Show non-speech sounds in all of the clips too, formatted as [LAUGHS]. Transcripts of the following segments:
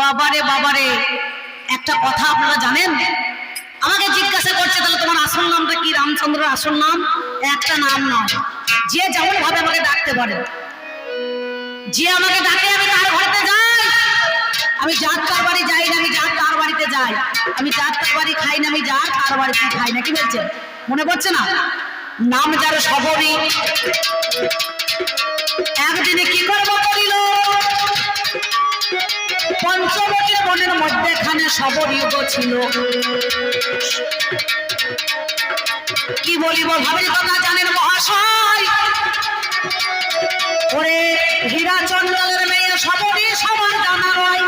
বাবারে বাবারে। একটা কথা আপনারা জানেন? আমাকে জিজ্ঞাসা করছে, তাহলে তোমার আসল নামটা কি? রামচন্দ্র আসল নাম? একটা নাম নয়। যে যেমন ভাবে আমাকে ডাকতে পারে। যে আমাকে ডাকে, আমি তার ঘরেতে যাই। আমি যার তার বাড়ি যাই না, আমি যার তার বাড়িতে যাই। আমি যার তার বাড়ি খাই না, আমি যার তার বাড়িতে খাই না। কি বলছেন মনে পড়ছে না? নাম যার সবরই একদিনে কি করব? পঞ্চবটির বনের মধ্যে এখানে সবরীয় ছিল। কি বলিব ভাবির কথা জানেন মহাশয়? ওরে হীরা চন্দ্রের মেয়ে সবরই সবার জানা নয়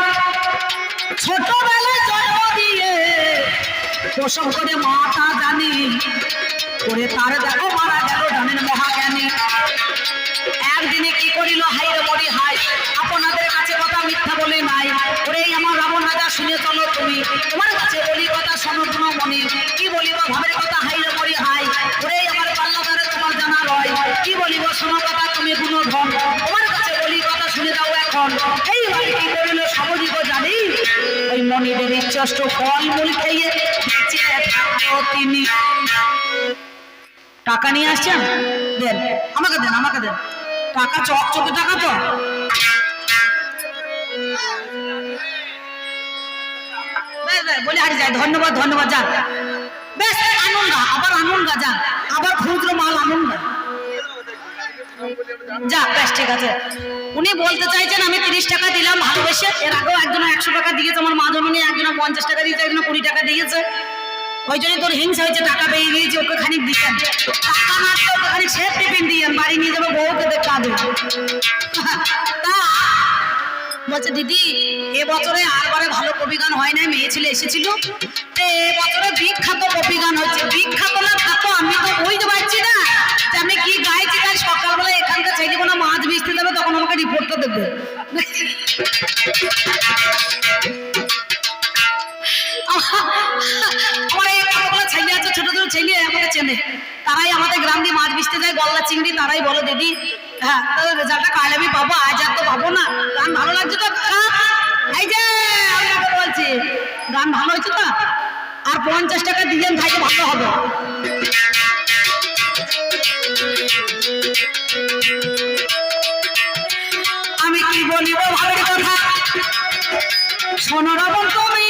ছোটবেলায় জন্ম দিয়ে প্রসব করে মাতা জানি। করে তার দেখো, মারা গেল জানেন মহাজ্ঞানী। একদিনে কি করিল হাই রে মরি হাই কথা মিথ্যা বলে নাই। ওরে আমার রাবণ রাজা, শুনে চলো তুমি। তোমার কাছে বলি কথা, শোনো কোনো মনি। কি বলিব, ভাবের কথা হাই রে মরি হাই। ওরে আমার পাল্লাদারে, তোমার জানা রয় কি বলিব, শোনো কথা, তুমি কোনো ধন। তোমার কাছে বলি কথা, শুনে যাও এখন। এই বাড়ি কি করিল সমজিব জানি। ওই মনিদের ইচ্ছষ্ট ফল মূল খেয়ে তিনি। টাকা নিয়ে আসছেন? দেন, আমাকে দেন আমাকে দেন। টাকা, চকচকে টাকা তো। বলে হারি যায়, ধন্যবাদ ধন্যবাদ বেশ আনুন গা আবার আনুন গা আবার খুচরো মাল আনুন গা যা, বেশ, ঠিক আছে। উনি বলতে চাইছেন, আমি তিরিশ টাকা দিলাম ভালোবেসে। এর আগেও একজন একশো টাকা দিয়েছে, আমার মা জমিনে একজন পঞ্চাশ টাকা দিয়েছে, একজন কুড়ি টাকা দিয়েছে। ওই জন্য তোর হিংসা হয়েছে, টাকা পেয়ে গিয়েছে ওকে খানিক দিয়েন টাকা না দিয়ে ওকে খানিক সেফ টিফিন দিয়েন বাড়ি নিয়ে যাব বউকে দেখ কাঁদে [LAUGHS] তা বলছে, দিদি এবছরে আরবারে ভালো কবি গান হয় নাই, মেয়ে ছেলে এসেছিল। তো এবছরে বিখ্যাত কবি গান হচ্ছে, বিখ্যাত না থাকো, আমি তো বুঝতে পারছি না। যে আমি কি গাইছি তাই সকালবেলা এখানকার ছেলে কোনো মাছ ভিজতে দেবে তখন আমাকে রিপোর্টটা দেবে। আমার এই ছোট ছোট ছেলে আমাকে তারাই আমাদের গ্রাম দিয়ে মাছ বিচতে যায়, গলদা চিংড়ি, তারাই বলো, দিদি হ্যাঁ রেজাল্টটা কাল আমি পাবো, আজ আর তো পাবো না। গান ভালো লাগছে তো? কাকা? এই যে বলছি, গান ভালো হয়েছে তো? আর পঞ্চাশ টাকা দিলেন ভাইকে ভালো হবে। আমি কি বলিব ভাবের কথা? শোনো রবন তুমি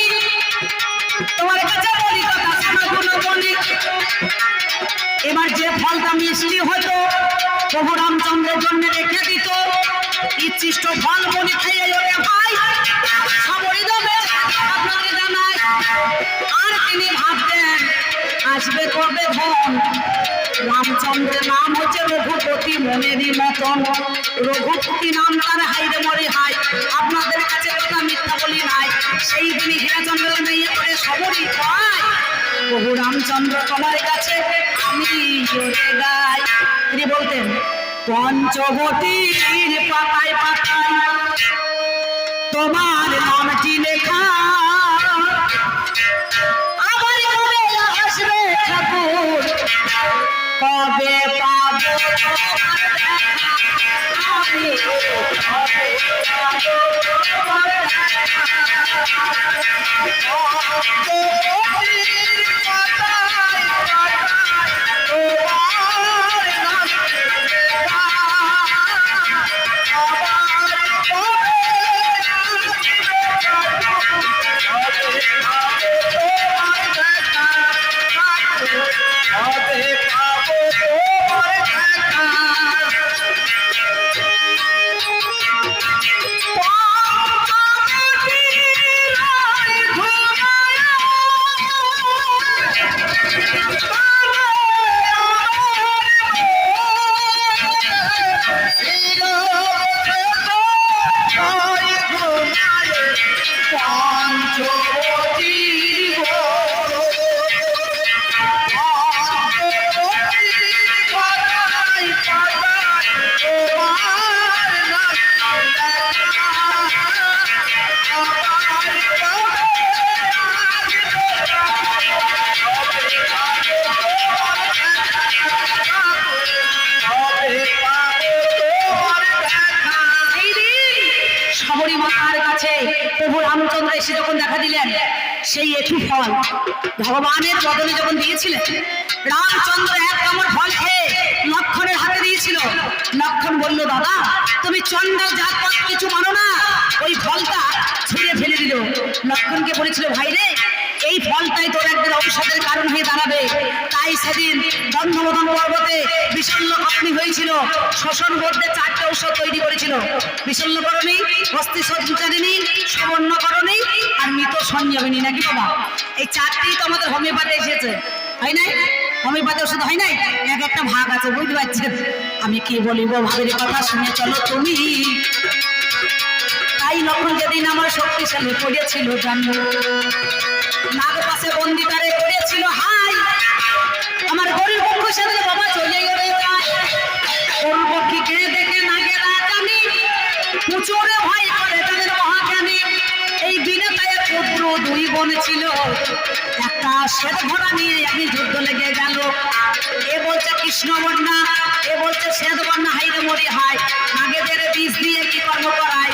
তোমার কাছে বলি কথা শোনো বলি এবার যে ফলটা মিষ্টি হতো প্রভু রামচন্দ্রের জন্য রেখে দিত। ইচ্ছিষ্ট ফল বলি খাইয়ে ওরে ভাই সবরই দেবে আপনাকে জানাই। আর তিনি ভাবতেন, আসবে করবে ধন? রামচন্দ্রের নাম হচ্ছে রঘুপতি মনেরই মতন। রঘুপতি নাম তার হাইরে মরে হাই আপনাদের কাছে কথা মিথ্যা বলি নাই। সেই দিনই হীরাচন্দ্রের মেয়ে সবরই পাই। প্রভু রামচন্দ্র তোমার কাছে আমি জোরে গাই। তিনি বলতেন, পঞ্চবটির পাতায় পাতায় তোমার নামটি লেখা। আবার আসবে ঠাকুর? তবে পাবো Father, সেই একই ফল। ভগবানের বদলে যখন দিয়েছিলেন রামচন্দ্র এক কামড় ফল খেয়ে লক্ষণের হাতে দিয়েছিল। লক্ষণ বলল দাদা তুমি চন্দ্রের জাতপাত কিছু মানো না, ওই ফলটা ছেড়ে ফেলে দিল। লক্ষণকে বলেছিল, ভাই রে এই ফলটাই তোর একদিন ঔষধের কারণ হয়ে দাঁড়াবে। তাই সেদিন গন্ধমদন পর্বতে বিষণ্ণ আপনি হয়েছিল। শোষণ করতে চারটে ঔষধ তৈরি করেছিল। বিষণ্ণকরণী হস্তি সঞ্চারিণী সুবর্ণকরণী আর মৃত সঞ্জীবনী নাকি বাবা? এই চারটি তো আমাদের হোমিওপ্যাথি এসেছে। হয় নাই? হোমিওপ্যাথি ওষুধ হয় নাই? এক একটা ভাগ আছে, বুঝতে পারছেন? আমি কি বলিব ভাবের কথা শুনে চলো তুমি? তাই লক্ষণ যেদিন আমার শক্তিশালী পড়েছিল জন্ম। নাগ পাশে বন্দি তারে করেছিল হাই। আমার গরিব পক্ষ সাথে বাবা চলে গেলে গরু পক্ষীকে দেখে নাগেরা জানি। পুচুরে ভয় করে তাদের মহাজ্ঞানী। এই দিনে তাই পুত্র দুই বোন ছিল। একটা শ্বেত ঘোড়া নিয়ে আমি যুদ্ধ লেগে গেল। এ বলছে কৃষ্ণ বন্যা, এ বলছে শ্বেত বন্যা হাইরে মরি হাই নাগেদের বীজ দিয়ে কি কর্ম করায়?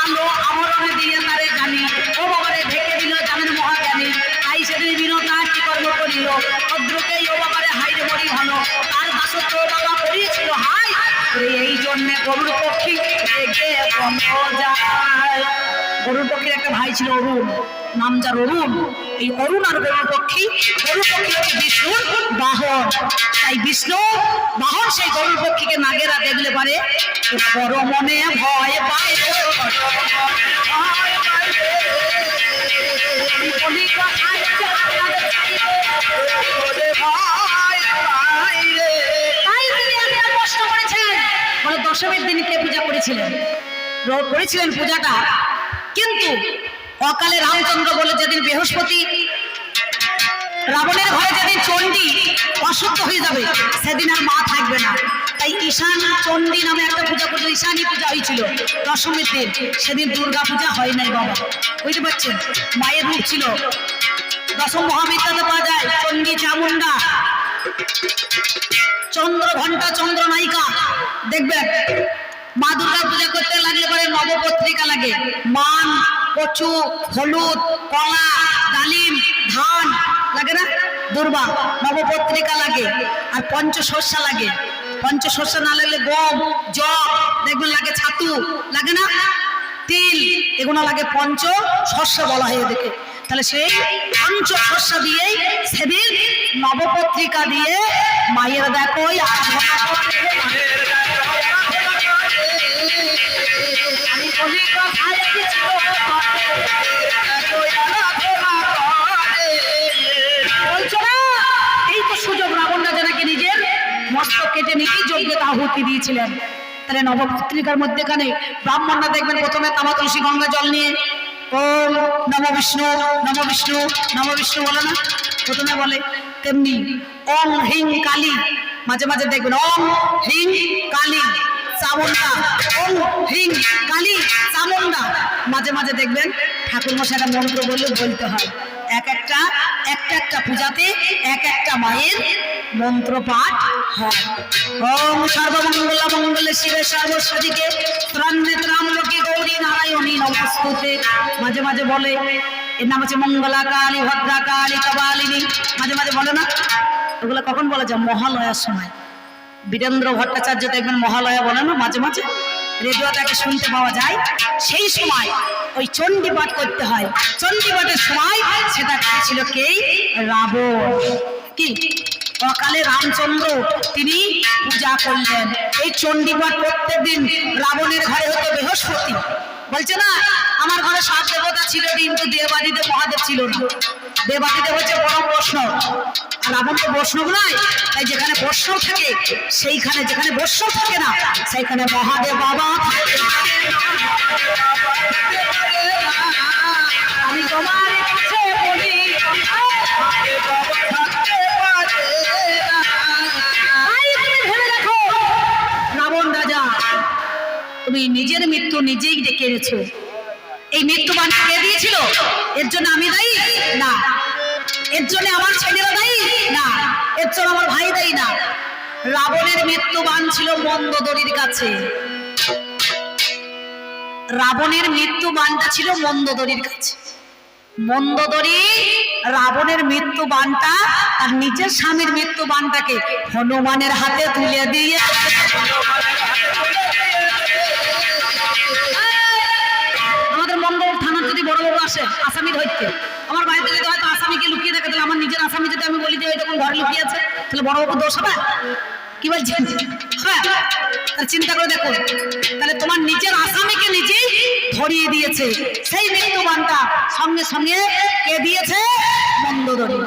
আলো আমরণে দিয়ে তারে জানি। ও বাবারে ঢেকে দিল জানেন মহাজ্ঞানী। তাই সেদিন বিনোদা কি কর্ম করিল? ভদ্রকেই ও বাবারে হাইরে মরি হলো তার বাসত্ব বাবা করিয়েছিল এই জন্যে গরুর পক্ষী রেগে যায়। গরুর পক্ষীর একটা ভাই ছিল অরুণ, নাম যার অরুণ। এই অরুণ আর গরুর পক্ষী গরুর পক্ষী হচ্ছে বিষ্ণুর বাহন। তাই বিষ্ণু বাহন সেই গরুর পক্ষীকে নাগেরা দেখলে পারে বড় মনে ভয় পায় বলে দশমীর দিন কে পূজা করেছিলেন? করেছিলেন পূজাটা। কিন্তু অকালে রামচন্দ্র বলে যেদিন বৃহস্পতি, রাবণের ঘরে যেদিন চণ্ডী অসুস্থ হয়ে যাবে, সেদিন আর মা থাকবে না। তাই ঈশান চণ্ডী নামে একটা পূজা করছিল ঈশানী পূজা হয়েছিল দশমীর দিন। সেদিন দুর্গা পূজা হয় নাই বাবা। বুঝতে পারছেন? মায়ের রূপ ছিল। দশম মহাবিদ্যাতে পাওয়া যায়, চণ্ডী চামুন্ডা চন্দ্র ঘণ্টা চন্দ্র নায়িকা দেখবেন মা দুর্গা পূজা করতে লাগলে পরে নবপত্রিকা লাগে। মান, কচু, হলুদ, কলা, ডালিম, ধান লাগে না? দুর্বা, নবপত্রিকা লাগে। আর পঞ্চশস্যা লাগে। পঞ্চশস্যা না লাগলে গম জব দেখবেন লাগে ছাতু, লাগে না? তিল, এগুলো লাগে পঞ্চ শস্য বলা হয় এদেরকে। তাহলে সেই পঞ্চ শস্য দিয়েই নবপত্রিকা দিয়ে মায়ের দেখো। আমি বলি কথায় কেটে আহুতি দিয়েছিলেন তাহলে নবপত্রিকার মধ্যেখানে দেখবেন প্রথমে তামা তুলসী গঙ্গা জল নিয়ে বিষ্ণু নম বিষ্ণু বিষ্ণু বলে না প্রথমে বলে তেমনি ওম হিং কালী। মাঝে মাঝে দেখবেন ওম হিং কালী চামুন্ডা ওম হিং কালী চামুন্ডা মাঝে মাঝে দেখবেন ঠাকুর মশাইরা মন্ত্র বললে বলতে হয়। এক একটা একটা একটা পূজাতে এক একটা মায়ের মন্ত্র পাঠ হয়। ওম সর্বমঙ্গলা মঙ্গলে শিবে সর্বসাদিকে ত্রান্নে ত্রামলোকে গৌরী নারায়ণী নমস্তুতে। মাঝে মাঝে বলে এর নাম হচ্ছে মঙ্গলা কালী ভদ্রা কালী কপালিনী মাঝে মাঝে বলে না ওগুলো কখন বলা যায়? মহালয়ার সময়। বীরেন্দ্র ভট্টাচার্য দেখবেন মহালয়া বলে না, মাঝে মাঝে। রেডিও তাকে শুনতে পাওয়া যায়। সেই সময় ওই চণ্ডী পাঠ করতে হয়। চণ্ডী পাঠের সময় সেটা ছিল কে? রাবণ। কি? অকালে রামচন্দ্র, তিনি পূজা করলেন। এই চণ্ডী পাঠ প্রত্যেক দিন রাবণের ঘরে হতো বৃহস্পতি। বলছে না, আমার ঘরে সাত দেবতা ছিল কিন্তু দেবাদিদেব, মহাদেব ছিল না দেবাদিদেব হচ্ছে পরম বৈষ্ণব আর রাবণ তো বৈষ্ণব নয়, তাই যেখানে বৈষ্ণব থাকে, সেইখানে যেখানে বৈষ্ণব থাকে না, সেইখানে মহাদেব বাবা। আমি তোমার তুমি নিজের নিজেই ডেকে এনেছো। এই মৃত্যুবান কে দিয়েছিল? এর জন্য আমি দায়ী? না। এর জন্য আমার ছেলেরা দায়ী? না। এর জন্য আমার ভাই দায়ী? না। রাবণের মৃত্যুবান ছিল মন্দদরির কাছে। রাবণের মৃত্যু বানটা ছিল মন্দোদরির কাছে। মন্দোদরি রাবণের মৃত্যু বানটা আর নিজের স্বামীর মৃত্যু বানটাকে হনুমানের হাতে তুলে দিয়ে আসে আসামি ধরতে আমার বাড়িতে যদি হয়তো আসামিকে লুকিয়ে রাখে তাহলে আমার নিজের আসামি যদি আমি বলি যে ওই দেখুন, ঘরে লুকিয়ে আছে, তাহলে বড় বাবু দোষ হবে? কি বলছেন হ্যাঁ চিন্তা করে দেখুন তাহলে তোমার নিজের আসামিকে নিজেই ধরিয়ে দিয়েছে। সেই মৃত্যুবানটা সঙ্গে সঙ্গে কে দিয়েছে? মন্দোদরি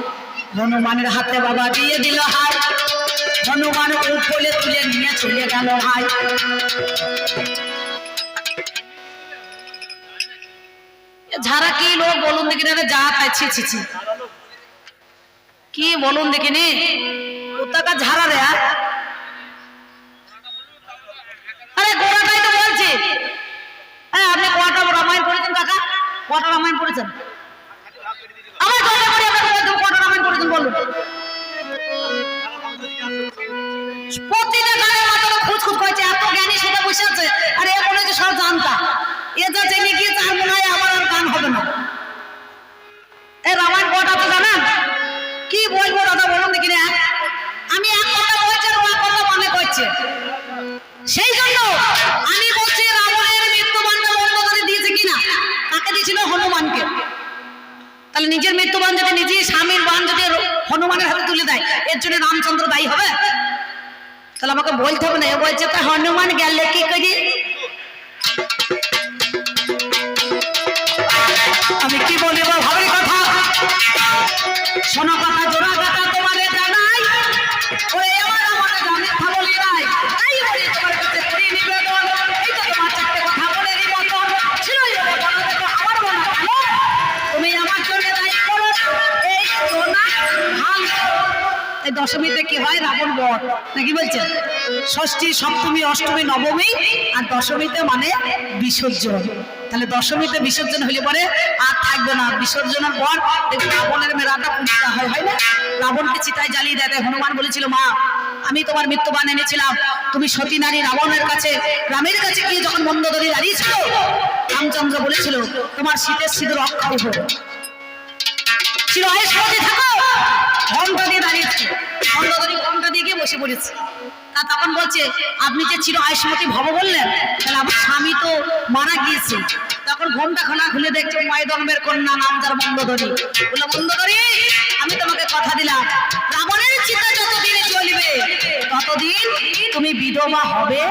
হনুমানের হাতে বাবা দিয়ে দিল হাই হনুমান উপলে তুলে নিয়ে চলে গেল ভাই যারা কি লোক বলুন দেখি না, যা পাইছি ছি ছি কি বলুন দেখিনি কোথাকার ঝাড়া রে আর? আরে, গোড়াটাই তো বলছি। হ্যাঁ আপনি কটা রামায়ণ পড়েছেন কাকা? কটা রামায়ণ পড়েছেন? আমার কটা করে আপনার কটা রামায়ণ পড়েছেন, বলুন। প্রতিটা গানের খুঁজ খুঁজ করছে, এত জ্ঞানী সেটা বসে আছে। আর, এ মনে হচ্ছে সব জানতা। এ জেনে গিয়েছে আর মনে আমার গান হবে না। এ রামায়ণ কটা তো জানেন? কি বলব দাদা বলুন দেখি আমি এক কথা বলছি আর ও কথা মনে করছে। সেই জন্য আমি বলছি রাবণের মৃত্যুবানটা বন্ধ দিয়েছে কিনা? কাকে দিয়েছিল হনুমানকে। তাহলে নিজের মৃত্যুবান যদি নিজে স্বামীর বান যদি হনুমানের হাতে তুলে দেয়, এর জন্য রামচন্দ্র দায়ী হবে? তাহলে আমাকে বলতে হবে না। এ বলছে তা হনুমান গেলে কি করি? শোনো কথা, জোড়া কথা, তোমাদের জানাই। আমার জানে ভালো নাই। তাই বলি তোমার কাছে নিবেদন এই তোমার এই দশমীতে কি হয়? রাবণ বধ। নাকি বলছেন ষষ্ঠী, সপ্তমী, অষ্টমী, নবমী আর দশমীতে মানে বিসর্জন। তাহলে দশমীতে বিসর্জন হলে পরে আর থাকবে না। বিসর্জনের পর রাবণের মেলাটা পুজোটা হয় হয় না? রাবণকে চিতায় জ্বালিয়ে দেয়। হনুমান বলেছিল, মা, আমি তোমার মৃত্যুবান এনেছিলাম। তুমি সতী নারী রাবণের কাছে, রামের কাছে গিয়ে যখন মন্দোদরি দাঁড়িয়েছিল রামচন্দ্র বলেছিল, তোমার শীতের সিঁদুর অক্ষয় হোক। চির থাকো। ঘণ্টা দিয়ে দাঁড়িয়েছে। ধরে ঘণ্টা দিয়ে গিয়ে বসে পড়েছে। তা তখন বলছে, আপনি যে চির আয়ুষ্মতি ভব বললেন, তাহলে আমার স্বামী তো মারা গিয়েছে। তখন ঘণ্টা খানা খুলে দেখছে ময়দম্বের কন্যা নাম যার মন্দধরি বলল মন্দধরি আমি তোমাকে কথা দিলাম। রাবণের চিতা যতদিন চলবে, ততদিন তুমি বিধবা হবে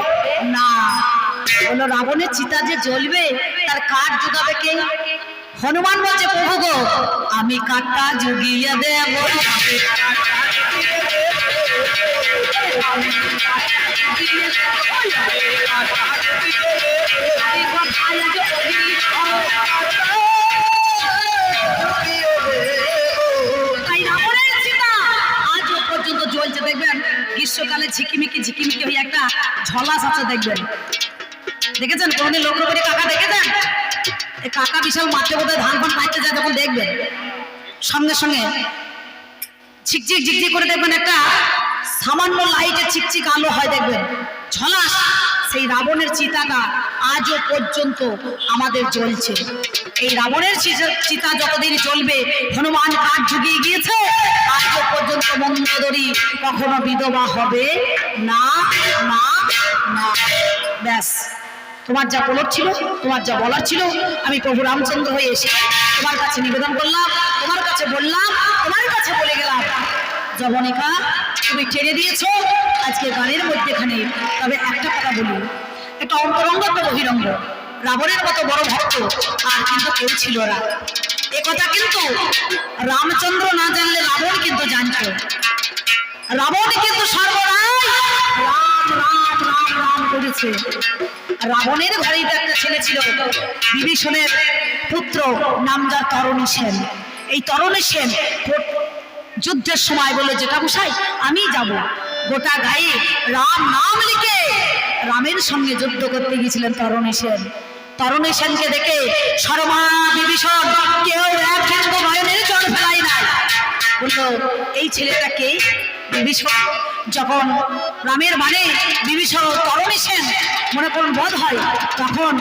না। বলল, রাবণের চিতা যে জ্বলবে, তার কাঠ জোগাবে কে? হনুমান বলছে, প্রভু গো, আমি কাঠটা জুগিয়ে দেব। গ্রীষ্মকালে ঝিকিমিকি ঝিকিমিকি হয়ে একটা ঝলাস আছে, দেখবেন? দেখেছেন? কোনদিন লোকের বাড়ি কাকা দেখেছেন? কাকা বিশাল মাঠে বোধহয় ধান ফান পাইতে যায় যখন দেখবেন। সঙ্গে সঙ্গে ঝিকঝিক ঝিকঝিক করে দেখবেন একটা সামান্য লাইটে চিকচিক আলো হয় দেখবেন। ঝলাস, সেই রাবণের চিতাটা আজও পর্যন্ত আমাদের জ্বলছে। এই রাবণের চিতা- যতদিন চলবে হনুমান কাঠ ঝুঁকিয়ে গিয়েছে, আজও পর্যন্ত মন্দোদরি কখনো বিধবা হবে না না না। ব্যাস। তোমার যা বলার ছিল, তোমার যা বলার ছিল, আমি প্রভু রামচন্দ্র হয়ে এসে তোমার কাছে নিবেদন করলাম, তোমার কাছে বললাম, তোমার কাছে বলে গেলাম জবনিকা তুমি টেনে দিয়েছ, আজকে গানের মধ্যেখানে তবে একটা কথা বলি। একটা অন্তরঙ্গ একটা বহিরঙ্গ। রাবণের মতো বড় ভক্ত আর কিন্তু কেউ ছিল না। এ কথা কিন্তু রামচন্দ্র না জানলে রাবণ কিন্তু জানতো। রাবণ কিন্তু সর্বদাই রাম রাম রাম রাম করেছে। রাবণের ঘরেই তো একটা ছেলে ছিল, বিভীষণের পুত্র, নাম যার তরণী সেন। এই তরণী সেন যুদ্ধের সময় বলে যেটা বসাই আমি যাব। গোটা গায়ে রাম নাম লিখে রামের সঙ্গে যুদ্ধ করতে গিয়েছিলেন তরণী সেন। তরণী সেনকে দেখে সরমা বিভীষণ কেউ এক ক্ষেত্র নয়নের জল ফেলাই নাই। বলল, এই ছেলেটাকে বিভীষণ, যখন রামের মানে বিভীষণ তরণী সেন মনে করুন বধ হয়, তখন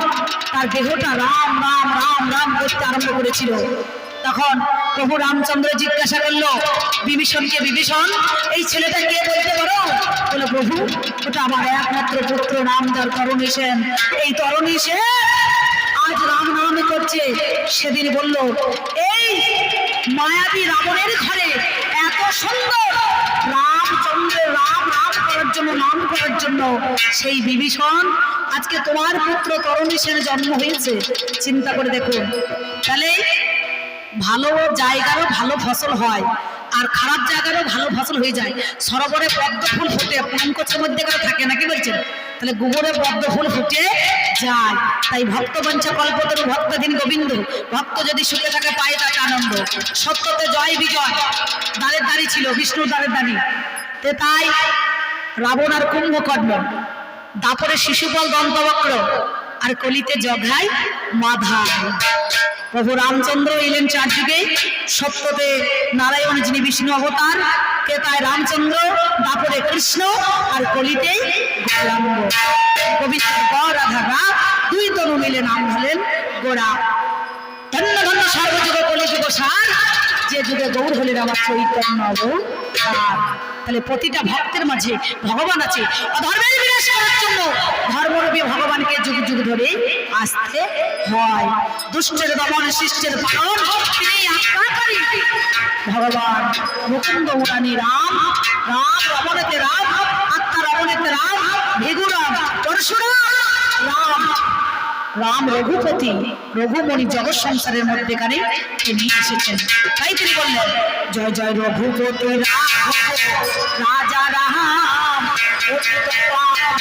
তার দেহটা রাম রাম রাম রাম করতে আরম্ভ করেছিল। তখন প্রভু রামচন্দ্র জিজ্ঞাসা করল, বিভীষণকে বিভীষণ, এই ছেলেটা কে বলতে পারো? বলে, প্রভু, ওটা আমার একমাত্র পুত্র নাম যার তরণী সেন। এই তরণী সেন আজ রাম নাম করছে। সেদিন বলল, এই মায়াবী রাবণের ঘরে সুন্দর। রামচন্দ্রের রাম নাম করার জন্য, নাম করার জন্য সেই বিভীষণ আজকে তোমার পুত্র তরণী সেনের জন্ম হয়েছে। চিন্তা করে দেখুন তাহলে ভালো জায়গারও ভালো ফসল হয়, আর খারাপ জায়গারও ভালো ফসল হয়ে যায়। সরোবরে পদ্ম ফুল ফুটে, পঙ্কজের মধ্যে করে থাকে নাকি বলছেন? তাহলে গোবরে পদ্ম ফুল ফুটে যায়। তাই ভক্ত বঞ্চা কল্পতরু ভক্ত দিন গোবিন্দ, ভক্ত যদি সুখে থাকে পায় তাকে আনন্দ। সত্যতে জয় বিজয়। দ্বারের দাঁড়ি ছিল, বিষ্ণুর দ্বারের দাঁড়ি তে তাই রাবণ আর কুম্ভকর্ণ দাপরে শিশুপাল দন্তবক্র আর কলিতে জঘায় মাধা। প্রভু রামচন্দ্র এলেন চারদিকে। সত্যতে নারায়ণ যিনি বিষ্ণু অবতার কে তাই রামচন্দ্র, দাপরে কৃষ্ণ আর কলিতে গৌরাঙ্গ। পবিত্র গড় রাধা রা দুই তনু মিলে নাম হলেন গোড়া ধন্য ধন্য সর্বযুগ কলিযুগ সার, যে যুগে গৌর হলেন আমার চৈতন্য তাহলে প্রতিটা ভক্তের মাঝে ভগবান আছে। অধর্মের বিনাশ করার জন্য ধর্মরূপী ভগবানকে যুগ যুগ ধরে আসতে হয়। দুষ্টের দমন, শিষ্টের পালন ভগবান মুকুন্দ মুরানি রাম রাম রমণেতে রাম, আত্মা রমণেতে রাম ভেগুরাম পরশুরাম, রাম রাম রঘুপতি রঘুমণি জগৎ সংসারের মধ্যেখানে তিনি এসেছেন তাই তিনি বললেন জয় জয় রঘুপতি রাজা রাম জয়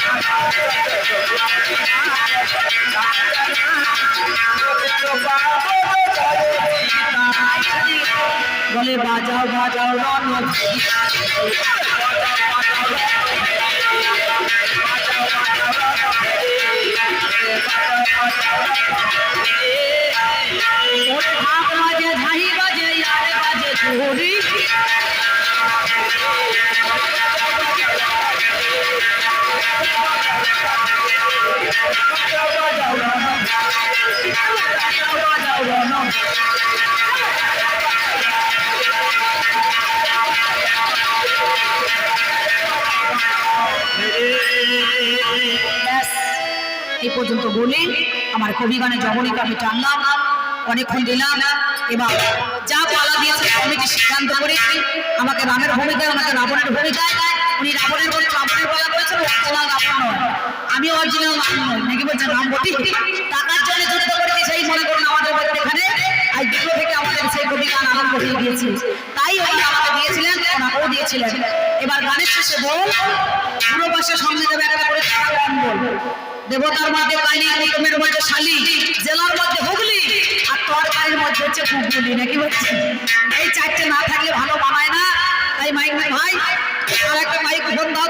বলো বলে বাজাও বাজাও বলে আমার কবিগানে জবনিকা আমি টানলাম অনেকক্ষণ দিলাম, এবার যা পালা দিয়েছে কমিটি সিদ্ধান্ত করে আমাকে রামের ভূমিকায় ওনাকে রাবণের ভূমিকায়, উনি রাবণের বলে রাবণের বলা বলেছেন অরিজিনাল রাবণ আমি অরিজিনাল রাম নয় নাকি বলছেন রাম বটি, টাকার জন্য যুদ্ধ করেছি সেই মনে করুন আমাদের এখানে। আজ দুটো থেকে আমাদের সেই কবিগান আরম্ভ হয়ে গিয়েছে। তাই ওনারা আমাকে দিয়েছিলেন, ওনাকেও দিয়েছিলেন। এবার গানের শেষে বল, পুরো পাশে সামনে দেবে একটা করে দেবতার মধ্যে কালী কুটুমের মধ্যে শালি, জেলার মধ্যে হুগলি, আর তরকারির মধ্যে হচ্ছে হুগলি নাকি হচ্ছে এই চারটে না থাকলে ভালো বানায় না। তাই মাইক ভাই আর একটা মাইক ফোন দাও